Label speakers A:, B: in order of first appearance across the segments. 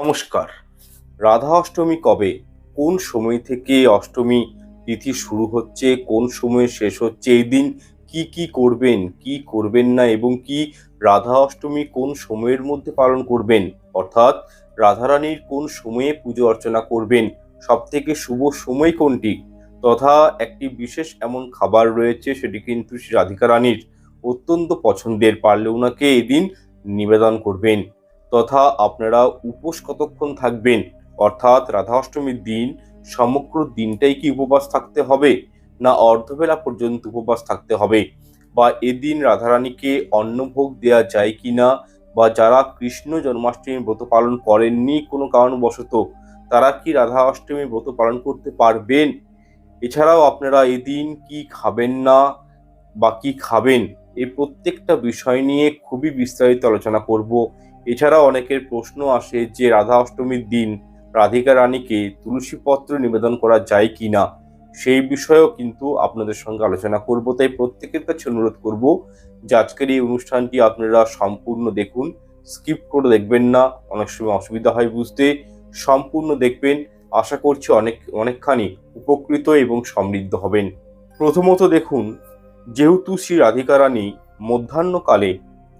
A: নমস্কার। রাধা অষ্টমী কবে? কোন সময় থেকে অষ্টমী তিথি শুরু হচ্ছে? কোন সময়ে শেষ হচ্ছে? এই দিন কি কি করবেন? কি করবেন না? এবং কি রাধা অষ্টমী কোন সময়ের মধ্যে পালন করবেন? অর্থাৎ রাধারানীর কোন সময়ে পুজো অর্চনা করবেন? সব থেকে শুভ সময় কোনটি? তথা একটি বিশেষ এমন খাবার রয়েছে, সেটি কিন্তু শ্রী রাধিকা রানীর অত্যন্ত পছন্দের। পারলে ওনাকে এদিন নিবেদন করবেন। তথা আপনারা উপোস কতক্ষণ থাকবেন? অর্থাৎ রাধা অষ্টমীর দিন, সমগ্র দিনটাই কি উপবাস থাকতে হবে? না অর্ধবেলা পর্যন্ত উপবাস থাকতে হবে? বা এদিন রাধারানীকে অন্নভোগ দেওয়া যায় কি না বা যারা কৃষ্ণ জন্মাষ্টমী ব্রত পালন করেননি কোনো কারণবশত, তারা কি রাধা অষ্টমী ব্রত পালন করতে পারবেন? এছাড়াও আপনারা এদিন কি খাবেন না বা কি খাবেন? এই প্রত্যেকটা বিষয় নিয়ে খুবই বিস্তারিত আলোচনা করব। এছাড়া অনেকের প্রশ্ন আসে যে রাধা অষ্টমীর দিন রাধিকা রানীকে তুলসী পত্র নিবেদন করা যায় কি না সেই বিষয়েও কিন্তু আপনাদের সঙ্গে আলোচনা করব। তাই প্রত্যেকের কাছে অনুরোধ করব যে আজকের এই অনুষ্ঠানটি আপনারা সম্পূর্ণ দেখুন, স্কিপ করে দেখবেন না, অনেক সময় অসুবিধা হয় বুঝতে। সম্পূর্ণ দেখবেন, আশা করছি অনেক, অনেকখানি উপকৃত এবং সমৃদ্ধ হবেন। প্রথমত দেখুন, যেহেতু শ্রী রাধিকা রানী মধ্যাহ্নকালে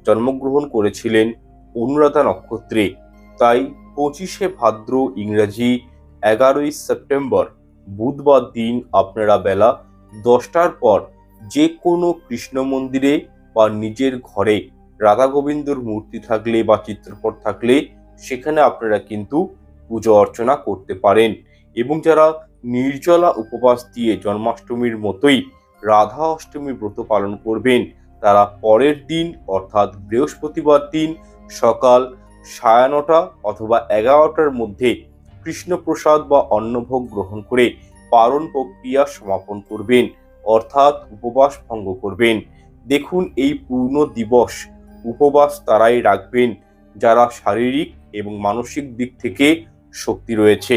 A: জন্মগ্রহণ করেছিলেন অনুরাধা নক্ষত্রে। তাই পঁচিশে ভাদ্র ইংরাজি এগারোই সেপ্টেম্বর বুধবার দিন আপনারা বেলা দশটার পর যে কোনো কৃষ্ণ মন্দিরে বা নিজের ঘরে রাধা গোবিন্দর মূর্তি থাকলে বা চিত্রপট থাকলে সেখানে আপনারা কিন্তু পুজো অর্চনা করতে পারেন। এবং যারা নির্জলা উপবাস দিয়ে জন্মাষ্টমীর মতোই রাধা অষ্টমী ব্রত পালন করবেন, তারা পরের দিন অর্থাৎ বৃহস্পতিবার দিন সকাল সাড়ে নটা অথবা এগারোটার মধ্যে কৃষ্ণপ্রসাদ বা অন্নভোগ গ্রহণ করে পালন প্রক্রিয়া সমাপন করবেন, অর্থাৎ উপবাস ভঙ্গ করবেন। দেখুন এই পূর্ণ দিবস উপবাস তারাই রাখবেন, যারা শারীরিক এবং মানসিক দিক থেকে শক্তি রয়েছে।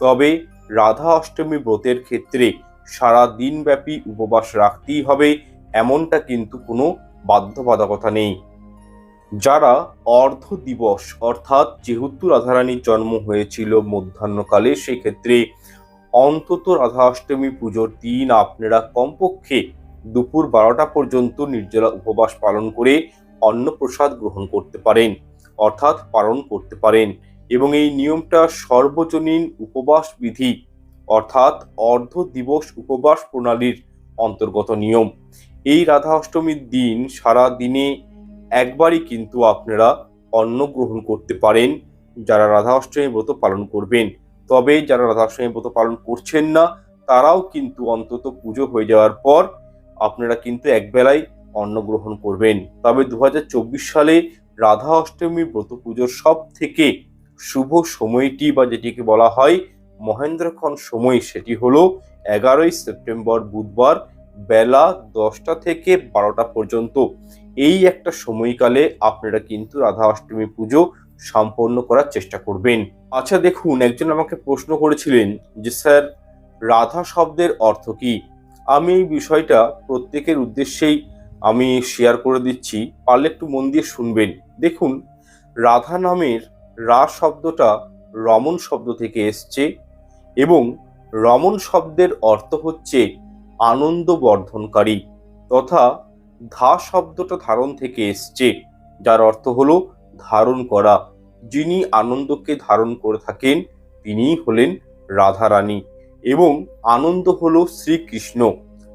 A: তবে রাধা অষ্টমী ব্রতের ক্ষেত্রে সারা দিনব্যাপী উপবাস রাখতেই হবে, এমনটা কিন্তু কোনো বাধ্যবাধকতা নেই। যারা অর্ধ দিবস, অর্থাৎ যেহেতু রাধারানীর জন্ম হয়েছিল মধ্যাহ্নকালে, সেক্ষেত্রে অন্তত রাধা অষ্টমী পুজোর দিন আপনারা কমপক্ষে দুপুর বারোটা পর্যন্ত নির্জলা উপবাস পালন করে অন্নপ্রসাদ গ্রহণ করতে পারেন, অর্থাৎ পালন করতে পারেন। এবং এই নিয়মটা সর্বজনীন উপবাস বিধি, অর্থাৎ অর্ধ দিবস উপবাস প্রণালীর অন্তর্গত নিয়ম। এই রাধা অষ্টমীর দিন সারা দিনে একবারই কিন্তু আপনারা অন্ন গ্রহণ করতে পারেন, যারা রাধা অষ্টমী ব্রত পালন করবেন। তবে যারা রাধা অষ্টমী ব্রত পালন করছেন না, তারাও কিন্তু অন্তত পুজো হয়ে যাওয়ার পর আপনারা কিন্তু একবেলায় অন্ন গ্রহণ করবেন। তবে দু হাজার চব্বিশ সালে রাধা অষ্টমী ব্রত পুজোর সব থেকে শুভ সময়টি বা যেটিকে বলা হয় মহেন্দ্রক্ষণ সময়, সেটি হলো এগারোই সেপ্টেম্বর বুধবার বেলা দশটা থেকে বারোটা পর্যন্ত। এই একটা সময়কালে আপনারা কিন্তু রাধা অষ্টমী পুজো সম্পন্ন করার চেষ্টা করবেন। আচ্ছা দেখুন, একজন আমাকে প্রশ্ন করেছিলেন যে, স্যার, রাধা শব্দের অর্থ কি? আমি এই বিষয়টা প্রত্যেকের উদ্দেশ্যেই আমি শেয়ার করে দিচ্ছি। পারলে একটু মন দিয়ে শুনবেন। দেখুন, রাধা নামের রা শব্দটা রমন শব্দ থেকে এসছে এবং রমন শব্দের অর্থ হচ্ছে আনন্দ বর্ধনকারী তথা ধা শব্দটা ধারণ থেকে এসছে, যার অর্থ হলো ধারণ করা। যিনি আনন্দকে ধারণ করে থাকেন, তিনিই হলেন রাধারানী এবং আনন্দ হলো শ্রীকৃষ্ণ।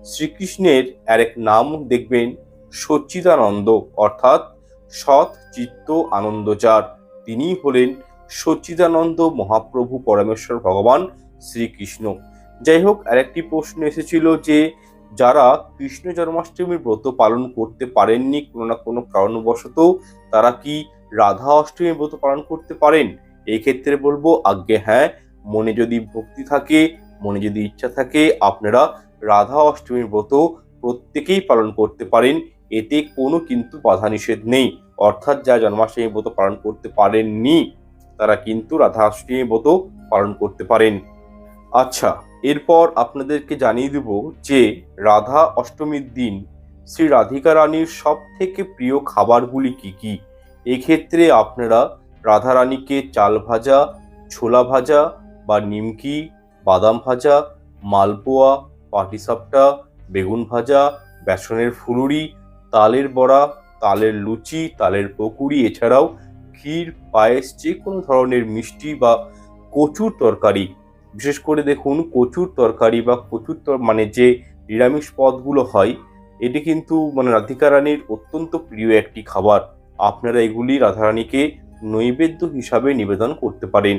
A: শ্রীকৃষ্ণের আরেক নাম দেখবেন, সচ্চিদানন্দ, অর্থাৎ সৎ চিত্ত আনন্দ যার তিনি হলেন সচ্চিদানন্দ মহাপ্রভু পরমেশ্বর ভগবান শ্রীকৃষ্ণ। যাই হোক, আরেকটি প্রশ্ন এসেছিল যে যারা কৃষ্ণ জন্মাষ্টমীর ব্রত পালন করতে পারেননি কোনো না কোনো কারণবশত তারা কি রাধা অষ্টমীর ব্রত পালন করতে পারেন? এই ক্ষেত্রে বলব, আজ্ঞে হ্যাঁ মনে যদি ভক্তি থাকে, মনে যদি ইচ্ছা থাকে, আপনারা রাধা অষ্টমীর ব্রত প্রত্যেকেই পালন করতে পারেন, এতে কোনো কিন্তু বাধা নিষেধ নেই। অর্থাৎ যা জন্মাষ্টমী ব্রত পালন করতে পারেননি, তারা কিন্তু রাধা অষ্টমী ব্রত পালন করতে পারেন। আচ্ছা এরপর আপনাদেরকে জানিয়ে দেব যে রাধা অষ্টমীর দিন শ্রী রাধিকা রানীর সব থেকে প্রিয় খাবারগুলি কি কি? এক্ষেত্রে আপনারা রাধারানীকে চাল ভাজা, ছোলা ভাজা বা নিমকি, বাদাম ভাজা, মালপোয়া, পাটিসাপটা, বেগুন ভাজা, বেসনের ফুলুরি, তালের বড়া, তালের লুচি, তালের পকুড়ি, এছাড়াও ক্ষীর, পায়েস যে কোনো ধরনের মিষ্টি বা কচুর তরকারি বিশেষ করে দেখুন কচুর তরকারি বা কচুর মানে যে নিরামিষ পদগুলো হয়, এটি কিন্তু মানে রাধিকা রানীর অত্যন্ত প্রিয় একটি খাবার। আপনারা এগুলি রাধারানীকে নৈবেদ্য হিসাবে নিবেদন করতে পারেন।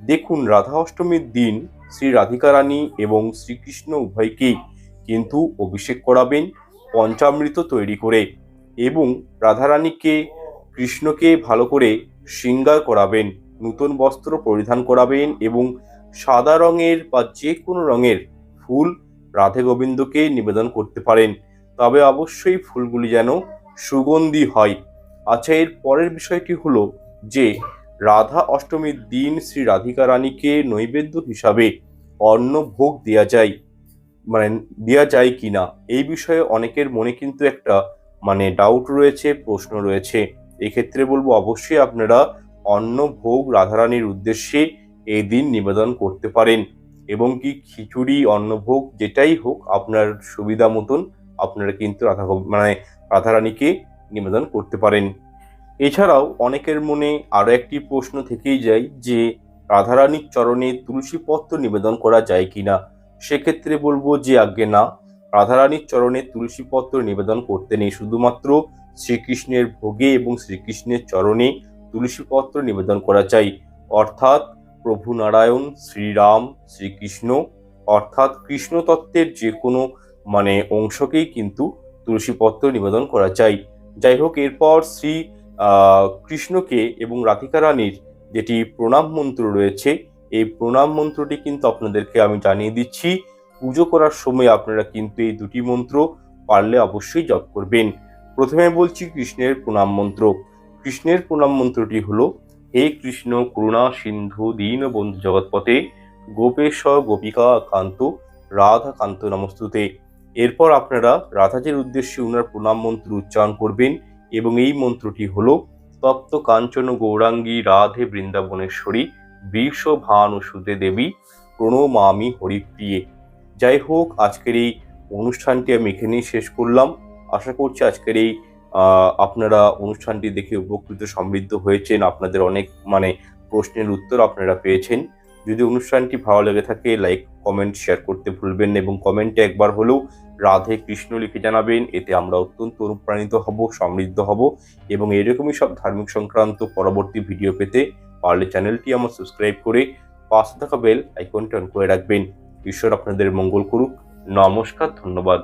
A: দেখুন রাধা অষ্টমীর দিন শ্রী রাধিকা রানী এবং শ্রীকৃষ্ণ উভয়কেই কিন্তু অভিষেক করাবেন, পঞ্চামৃত তৈরি করে এবং রাধারানীকে কৃষ্ণকে ভালো করে শৃঙ্গার করাবেন, নূতন বস্ত্র পরিধান করাবেন এবং সাদা রঙের বা যে কোনো রঙের ফুল রাধে গোবিন্দকে নিবেদন করতে পারেন। তবে অবশ্যই ফুলগুলি যেন সুগন্ধি হয়। আচ্ছা এর পরের বিষয়টি হলো যে, রাধা অষ্টমীর দিন শ্রী রাধিকা রানীকে নৈবেদ্য হিসাবে অন্ন ভোগ দেওয়া যায়। মানে দেওয়া যায় কি না এই বিষয়ে অনেকের মনে কিন্তু একটা মানে ডাউট রয়েছে, প্রশ্ন রয়েছে। এক্ষেত্রে বলব, অবশ্যই আপনারা অন্ন ভোগ রাধারানীর উদ্দেশ্যে এই দিন নিবেদন করতে পারেন এবং কি খিচুড়ি, অন্নভোগ যেটাই হোক আপনার সুবিধা মতন আপনারা কিন্তু রাধা মানে রাধারানীকে নিবেদন করতে পারেন। এছাড়াও অনেকের মনে আরও একটি প্রশ্ন থেকেই যায় যে, রাধারানীর চরণে তুলসী পত্র নিবেদন করা যায় কি না সেক্ষেত্রে বলব যে, আজ্ঞে না। রাধারানীর চরণে তুলসী পত্র নিবেদন করতে নেই। শুধুমাত্র শ্রীকৃষ্ণের ভোগে এবং শ্রীকৃষ্ণের চরণে তুলসী পত্র নিবেদন করা চাই অর্থাৎ প্রভু নারায়ণ, শ্রীরাম, শ্রীকৃষ্ণ, অর্থাৎ কৃষ্ণতত্ত্বের যে কোনো মানে অংশকেই কিন্তু তুলসীপত্র নিবেদন করা চাই। যাই হোক, এরপর শ্রী কৃষ্ণকে এবং রাধিকা রানীর যেটি প্রণাম মন্ত্র রয়েছে, এই প্রণাম মন্ত্রটি কিন্তু আপনাদেরকে আমি জানিয়ে দিচ্ছি। পুজো করার সময় আপনারা কিন্তু এই দুটি মন্ত্র পারলে অবশ্যই জপ করবেন। প্রথমে বলছি কৃষ্ণের প্রণাম মন্ত্র। কৃষ্ণের প্রণাম মন্ত্রটি হলো হে কৃষ্ণ, করুণা, সিন্ধু, দীন বন্ধু জগৎপথে, গোপেশ, গোপিকা, কান্ত, রাধা, কান্ত নমস্তুতে। এরপর আপনারা রাধাজির উদ্দেশ্যে উনার প্রণাম মন্ত্র উচ্চারণ করবেন এবং এই মন্ত্রটি হলো, তপ্ত কাঞ্চন গৌরাঙ্গী রাধে বৃন্দাবনেশ্বরী বৃষ ভানু সুদে দেবী, প্রণমামি হরিপ্রিয়ে। যাই হোক, আজকের এই অনুষ্ঠানটি আমি এখানেই শেষ করলাম। আশা করছি আজকের এই আপনারা অনুষ্ঠানটি দেখে উপকৃত সমৃদ্ধ হয়েছেন। আপনাদের অনেক মানে প্রশ্নের উত্তর আপনারা পেয়েছেন। যদি অনুষ্ঠানটি ভালো লেগে থাকে লাইক কমেন্ট শেয়ার করতে ভুলবেন না এবং কমেন্টে একবার হলেও রাধে কৃষ্ণ লিখে জানাবেন। এতে আমরা অত্যন্ত অনুপ্রাণিত হব, সমৃদ্ধ হব এবং এরকমই সব ধার্মিক সংক্রান্ত পরবর্তী ভিডিও পেতে পারলে চ্যানেলটি আমার সাবস্ক্রাইব করে পাশে থাকা বেল আইকনটি অন করে রাখবেন। ঈশ্বর আপনাদের মঙ্গল করুক। নমস্কার, ধন্যবাদ।